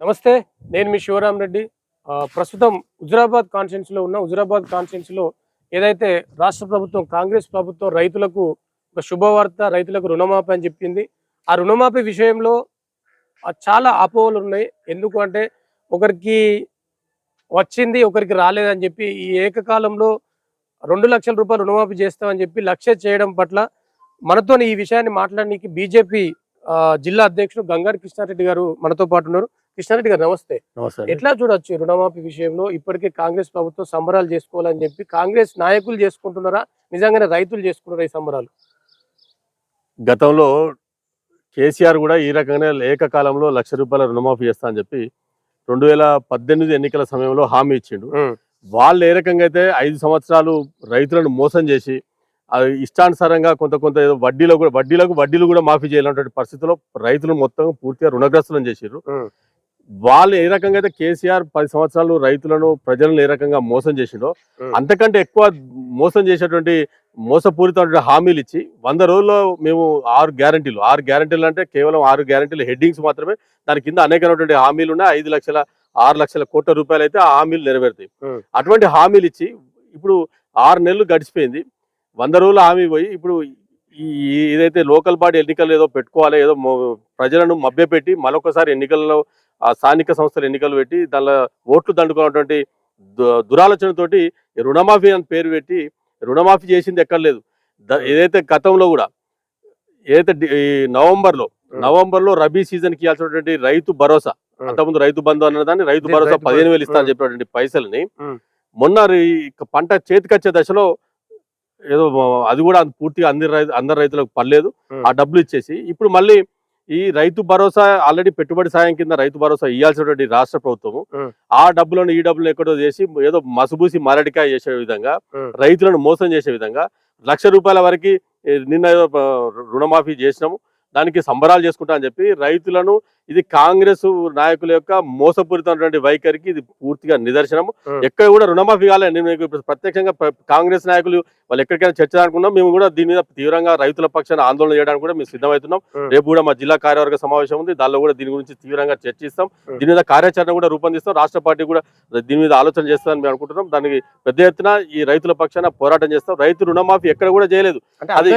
నమస్తే నేను మీ శివరామ్ రెడ్డి. ప్రస్తుతం హుజురాబాద్ కాన్స్టిట్యున్సీ లో ఉన్న హుజురాబాద్ కాన్స్టిట్యున్సీ లో ఏదైతే రాష్ట్ర ప్రభుత్వం కాంగ్రెస్ ప్రభుత్వం రైతులకు ఒక శుభవార్త రైతులకు రుణమాఫీ అని చెప్పింది. ఆ రుణమాఫీ విషయంలో చాలా అపోహలు ఉన్నాయి. ఎందుకు అంటే ఒకరికి వచ్చింది ఒకరికి రాలేదని చెప్పి ఈ ఏకకాలంలో రెండు లక్షల రూపాయలు రుణమాఫీ చేస్తామని చెప్పి లక్ష్య చేయడం పట్ల మనతో ఈ విషయాన్ని మాట్లాడడానికి బీజేపీ జిల్లా అధ్యక్షుడు గంగారు కృష్ణారెడ్డి గారు మనతో పాటు ఉన్నారు. కృష్ణారెడ్డి గారు నమస్తే. ఎట్లా చూడొచ్చు రుణమాఫీ విషయంలో? ఇప్పటికే కాంగ్రెస్ ప్రభుత్వం సంబరాలు చేసుకోవాలని చెప్పి కాంగ్రెస్ నాయకులు చేసుకుంటున్నారా? నిజంగానే రైతులు చేసుకుంటారా ఈ సంబరాలు? గతంలో కేసీఆర్ కూడా ఈ రకంగానే ఏకకాలంలో లక్ష రూపాయల రుణమాఫీ చేస్తా అని చెప్పి రెండు వేల పద్దెనిమిది ఎన్నికల సమయంలో హామీ ఇచ్చిండు. వాళ్ళు ఏ రకంగా అయితే ఐదు సంవత్సరాలు రైతులను మోసం చేసి అది ఇష్టానుసారంగా కొంత కొంత వడ్డీలో కూడా వడ్డీలకు వడ్డీలు కూడా మాఫీ చేయాలన్నటువంటి పరిస్థితిలో రైతులు మొత్తం పూర్తిగా రుణగ్రస్తులను చేసిర్రు. వాళ్ళు ఏ రకంగా అయితే కేసీఆర్ పది సంవత్సరాలు రైతులను ప్రజలను ఏ రకంగా మోసం చేసిండో అంతకంటే ఎక్కువ మోసం చేసేటువంటి మోసపూరితమైన హామీలు ఇచ్చి వంద రోజుల్లో మేము ఆరు గ్యారంటీలు ఆరు గ్యారంటీలు అంటే కేవలం ఆరు గ్యారంటీలు హెడ్డింగ్స్ మాత్రమే దాని కింద అనేకమైనటువంటి హామీలు ఉన్నాయి. ఐదు లక్షల ఆరు లక్షల కోట్ల రూపాయలు అయితే ఆ హామీలు నెరవేరుతాయి. అటువంటి హామీలు ఇచ్చి ఇప్పుడు ఆరు నెలలు గడిచిపోయింది. వంద రోజుల హామీ పోయి ఇప్పుడు ఈ ఏదైతే లోకల్ బాడీ ఎన్నికలు ఏదో పెట్టుకోవాలి ఏదో ప్రజలను మభ్యపెట్టి మరొకసారి ఎన్నికల్లో ఆ స్థానిక సంస్థల ఎన్నికలు పెట్టి దానిలో ఓట్లు దండుకున్నటువంటి దురాలోచనతోటి రుణమాఫీ అని పేరు పెట్టి రుణమాఫీ చేసింది ఎక్కర్లేదు ఏదైతే గతంలో కూడా ఏదైతే నవంబర్లో నవంబర్లో రబీ సీజన్కి ఇవ్వాల్సినటువంటి రైతు భరోసా అంతకుముందు రైతు బంధు అన్నదాన్ని రైతు భరోసా పదిహేను వేలు. ఇస్తా అని చెప్పినటువంటి పైసల్ని. మొన్న పంట చేతికొచ్చే దశలో ఏదో అది కూడా పూర్తిగా అందరి రైతు అందరి రైతులకు పర్లేదు. ఆ డబ్బులు ఇచ్చేసి ఇప్పుడు మళ్ళీ ఈ రైతు భరోసా ఆల్రెడీ పెట్టుబడి సాయం కింద రైతు భరోసా ఇవ్వాల్సినటువంటి రాష్ట్ర ప్రభుత్వము. ఆ డబ్బులను ఈ డబ్బులను ఎక్కడో చేసి ఏదో మసుబూసి మారడికాయ చేసే విధంగా. రైతులను మోసం చేసే విధంగా లక్ష రూపాయల వరకు నిన్న రుణమాఫీ చేసినాము దానికి సంబరాలు చేసుకుంటా అని చెప్పి రైతులను ఇది కాంగ్రెస్ నాయకుల యొక్క మోసపూరితమైనటువంటి వైఖరికి ఇది పూర్తిగా నిదర్శనము. ఎక్కడ కూడా రుణమాఫీ కాలేదు నేను మీకు ప్రత్యక్షంగా ప్ర- కాంగ్రెస్ నాయకులు వాళ్ళు ఎక్కడికైనా చర్చ అనుకున్నాం మేము కూడా దీని మీద తీవ్రంగా రైతుల పక్షాన ఆందోళన చేయడానికి కూడా మేము సిద్ధమవుతున్నాం. రేపు కూడా మా జిల్లా కార్యవర్గ సమావేశం ఉంది దానిలో కూడా దీని గురించి తీవ్రంగా చర్చిస్తాం. దీని మీద కార్యాచరణ కూడా రూపొందిస్తాం రాష్ట్ర పార్టీ కూడా దీని మీద ఆలోచన చేస్తామని మేము అనుకుంటున్నాం దానికి పెద్ద ఎత్తున ఈ రైతుల పక్షాన పోరాటం చేస్తాం రైతు రుణమాఫీ ఎక్కడ కూడా చేయలేదు అది-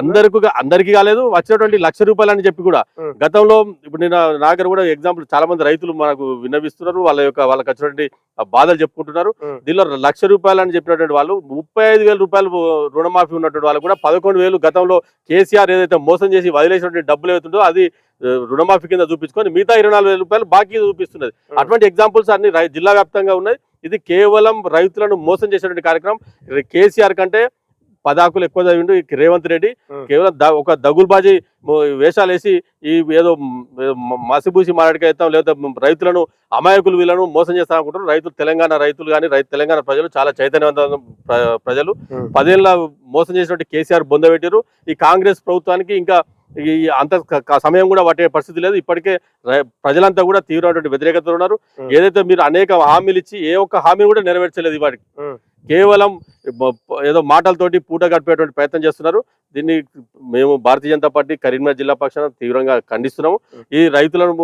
అందరికి? అందరికి కాలేదు వచ్చినటువంటి లక్ష రూపాయలు అని చెప్పి కూడా. గతంలో ఇప్పుడు నేను నాగర్ కూడా ఎగ్జాంపుల్ చాలా మంది రైతులు మనకు విన్నవిస్తున్నారు వాళ్ళ యొక్క వాళ్ళకి వచ్చినటువంటి బాధలు చెప్పుకుంటున్నారు. దీనిలో లక్ష రూపాయలు అని చెప్పినటువంటి వాళ్ళు ముప్పై ఐదు వేల రూపాయలు రుణమాఫీ ఉన్నటువంటి వాళ్ళు కూడా పదకొండు వేలు గతంలో కేసీఆర్ ఏదైతే మోసం చేసి వదిలేసినటువంటి డబ్బులు ఏవైతుందో అది రుణమాఫీ కింద చూపించుకొని మిగతా ఇరవై నాలుగు వేల రూపాయలు బాకీ చూపిస్తున్నది. అటువంటి ఎగ్జాంపుల్స్ అన్ని జిల్లా వ్యాప్తంగా ఉన్నాయి ఇది కేవలం రైతులను మోసం చేసేటువంటి కార్యక్రమం కేసీఆర్ కంటే పదాకులు ఎక్కువ చదివిండు ఈ రేవంత్ రెడ్డి. కేవలం ఒక దగుల్బాజీ వేషాలు వేసి ఈ ఏదో మసిబూసి మాట్లాడికేస్తాం లేదా రైతులను అమాయకులు వీళ్ళను మోసం చేస్తాం అనుకుంటారు రైతులు తెలంగాణ రైతులు కానీ రైతు తెలంగాణ ప్రజలు చాలా చైతన్యవంత ప్ర- ప్రజలు. పదేళ్ళ మోసం చేసినట్టు కేసీఆర్ బొందబెట్టారు ఈ కాంగ్రెస్ ప్రభుత్వానికి ఇంకా ఈ అంత సమయం కూడా పట్టే పరిస్థితి లేదు ఇప్పటికే ప్రజలంతా కూడా తీవ్రమైనటువంటి వ్యతిరేకత ఉన్నారు. ఏదైతే మీరు అనేక హామీలు ఇచ్చి ఏ ఒక్క హామీ కూడా నెరవేర్చలేదు వాటికి ఉం. కేవలం ఏదో మాటలతోటి పూట గడిపేటువంటి ప్రయత్నం చేస్తున్నారు దీన్ని మేము భారతీయ జనతా పార్టీ కరీంనగర్ జిల్లా పక్షాన తీవ్రంగా ఖండిస్తున్నాము. ఈ రైతులను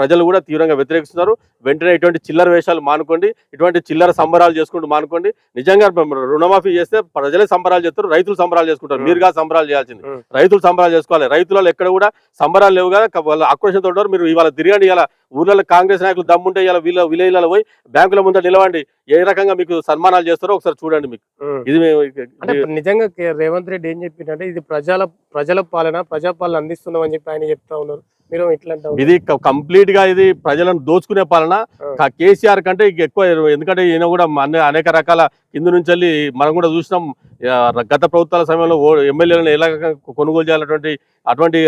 ప్రజలు కూడా తీవ్రంగా వ్యతిరేకిస్తున్నారు. వెంటనే ఇటువంటి చిల్లర వేషాలు మానుకోండి. ఇటువంటి చిల్లర సంబరాలు చేసుకుంటూ మానుకోండి. నిజంగా రుణమాఫీ చేస్తే ప్రజలే సంబరాలు చేస్తారు రైతులు సంబరాలు చేసుకుంటారు. మీరుగా సంబరాలు చేయాల్సింది. రైతులు సంబరాలు చేసుకోవాలి. రైతులలో ఎక్కడ కూడా సంబరాలు లేవు కదా. వాళ్ళ ఆక్రోషంతో ఉన్నారు. మీరు ఇవాళ తిరగండి ఇలా ఊర్లలో కాంగ్రెస్ నాయకులు దమ్ముంటే ఇలా వీళ్ళ విలేజ్లలో పోయి బ్యాంకుల ముందర నిలవండి. ఏ రకంగా మీకు సన్మానాలు చేస్తారో ఒకసారి చూడండి మీకు. ఇది నిజంగా రేవంత్ రెడ్డి ఏం చెప్పిందంటే ఇది ప్రజల ప్రజల పాలన ప్రజాపాలన అందిస్తున్నాం అని చెప్పి ఆయన చెప్తా ఉన్నారు. ఇది కంప్లీట్గా ఇది ప్రజలను దోచుకునే పాలన. కేసీఆర్ కంటే ఇంక ఎక్కువ ఎందుకంటే ఈయన కూడా అనే అనేక రకాల కింద నుంచి వెళ్ళి మనం కూడా చూసినాం గత ప్రభుత్వాల సమయంలో ఎమ్మెల్యేలను ఎలా కొనుగోలు చేయాలన్నటువంటి అటువంటి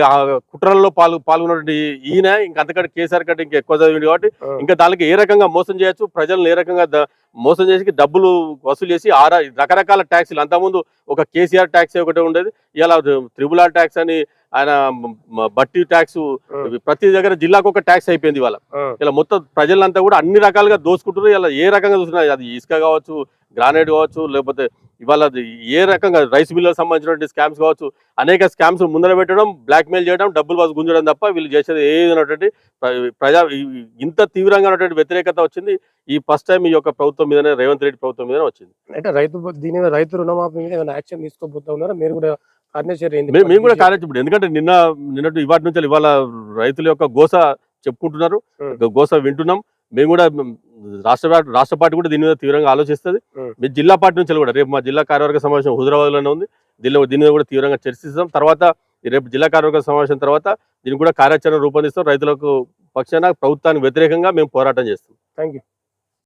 కుట్రల్లో పాల్గొ పాల్గొన్నటువంటి ఈయన ఇంకా అంతకంటే కేసీఆర్ కంటే ఇంకా ఎక్కువ చదివింది కాబట్టి. ఇంకా దానికి ఏ రకంగా మోసం చేయొచ్చు? ప్రజలను ఏ రకంగా మోసం చేసి డబ్బులు వసూలు చేసి ఆరా రకరకాల ట్యాక్సీలు. అంతకుముందు ఒక కేసీఆర్ ట్యాక్స్ ఒకటి ఉండేది. ఇలా త్రిబుల్ ఆర్ ట్యాక్స్ అని ఆయన బట్టి ట్యాక్స్ ప్రతి దగ్గర జిల్లాకు ఒక ట్యాక్స్ అయిపోయింది ఇవాళ. ఇలా మొత్తం ప్రజలంతా కూడా అన్ని రకాలుగా దోసుకుంటారు ఇలా ఏ రకంగా చూసినా అది ఇసుక కావచ్చు గ్రానైట్ కావచ్చు లేకపోతే ఇవాళ అది ఏ రకంగా రైస్ మిల్లకు సంబంధించినటువంటి స్కామ్స్ కావచ్చు అనేక స్కామ్స్ ముందర పెట్టడం బ్లాక్ మెయిల్ చేయడం డబ్బులు వాసు గుంజడం తప్ప వీళ్ళు చేసేది ఏదైనటువంటి ప్రజా ఇంత తీవ్రంగా ఉన్నటువంటి వ్యతిరేకత వచ్చింది. ఈ ఫస్ట్ టైం ఈ యొక్క ప్రభుత్వం మీదనే రేవంత్ రెడ్డి ప్రభుత్వం మీదనే వచ్చింది. అంటే రైతు దీని మీద రైతు రుణమాఫీ మీద ఏమైనా యాక్షన్ తీసుకోబోతా ఉన్నారా? మీరు కూడా మేము కూడా ఇప్పుడు ఎందుకంటే నిన్న నిన్నటి ఇవాటి నుంచి ఇవాళ రైతుల యొక్క గోస చెప్పుకుంటున్నారు. గోస వింటున్నాం. మేము కూడా రాష్ట్ర రాష్ట్ర పార్టీ కూడా దీని మీద తీవ్రంగా ఆలోచిస్తుంది. మీ జిల్లా పార్టీ నుంచి కూడా రేపు మా జిల్లా కార్యవర్గ సమావేశం హుజరాబాద్లోనే ఉంది. దీనిలో దీని మీద కూడా తీవ్రంగా చర్చిస్తాం. తర్వాత రేపు జిల్లా కార్యవర్గ సమావేశం తర్వాత దీనికి కూడా కార్యాచరణ రూపొందిస్తాం. రైతులకు పక్షాన ప్రభుత్వానికి వ్యతిరేకంగా మేము పోరాటం చేస్తాం. Thank you